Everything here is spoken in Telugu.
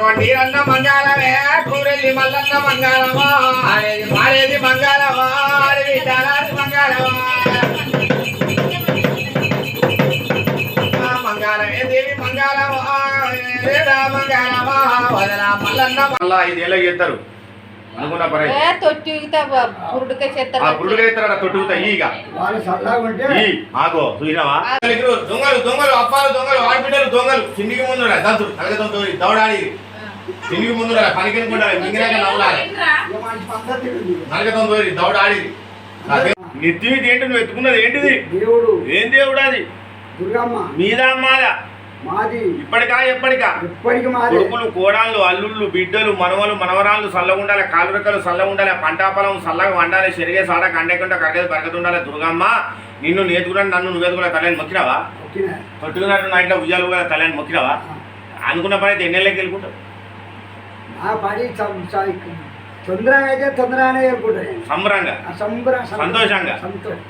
కొట్టిరన్న మంగాళమే కూరెల్లి మల్లన్న మంగాళమా ఆరేది మారేది మంగాళమా ఆరేది దారాది మంగాళమా మంగాళమే దేవి మంగాళమా మంగాళమా అనుకున్న పని ఏ తొట్టి పురుడుక ఆ చేస్తారు పురుడు ఎత్తారా తొట్టుకుతా ఈగ. వాళ్ళు చల్లగా ఉంటే ఈ ఆగో చూసినావా? దొంగలు దొంగలు అప్పాలు దొంగలు ఆడబిడ్డలు దొంగలు. కిందికి ముందు దంతులు తలగదంతో దౌడాడి కిందికి ముందు పనికి అనుకుంటారు మింగినాక నవ్వులాలి. ఇక మంచి పద్ధతి ఉంది. నరకతం తోరి దౌడాడి నిత్యం ఏంటి నువ్వు ఎత్తుకున్నది ఏంటిది? దేవుడు. ఏం దేవుడు అది? దుర్గమ్మ. మాదా. ఇప్పటికా ఎప్పటికా? మాది. కొడుకులు కోడాళ్ళు అల్లుళ్ళు బిడ్డలు మనవలు మనవరాళ్ళు చల్లగా ఉండాలి కాలు రెక్కలు చల్లగా ఉండాలి పంటాపలం చల్లగా వండాలి చెరిగే సాడ కండకుండా కరగదు బరకతుండాలి దుర్గమ్మ నిన్ను నేర్చుకున్నాను నన్ను నువ్వేదుకున్నా తలని మొక్కినావా? ఓకేనా? కొట్టుకున్నట్టు నా ఇంట్లో ఉయ్యాలు కూడా తలని మొక్కినావా? అనుకున్న పని అయితే ఎన్నెళ్ళకి వెళ్ళుకుంటావు? నా పని తొందరగా అయితే తొందరగానే సంబరంగా? సంబర. సంతోషంగా. సంతోషం.